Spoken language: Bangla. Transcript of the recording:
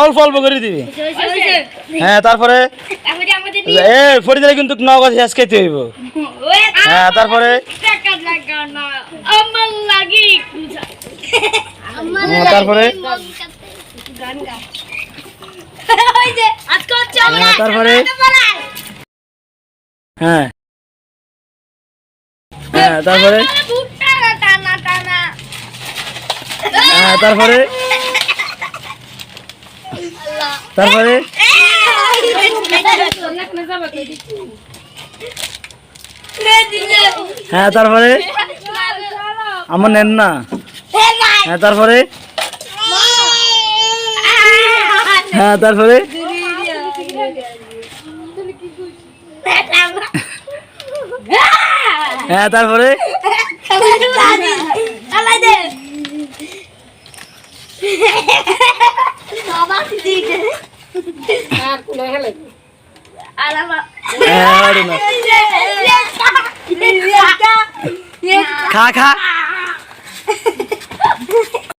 অল্প অল্প করে দিবি। হ্যাঁ তারপরে এ ফরিদারে কিন্তু নগদ শেষ খেতে হইব। হ্যাঁ তারপরে? তারপরে? গান গা ওই যে আজকে হচ্ছে আমরা তারপরে? হ্যাঁ। হ্যাঁ তারপরে? হ্যাঁ তারপরে? তারপরে? হ্যাঁ তারপরে? আমার নেন না। হ্যাঁ তারপরে? হ্যাঁ তারপরে? হ্যাঁ তারপরে হ্যাঁ ওরে না। খা খা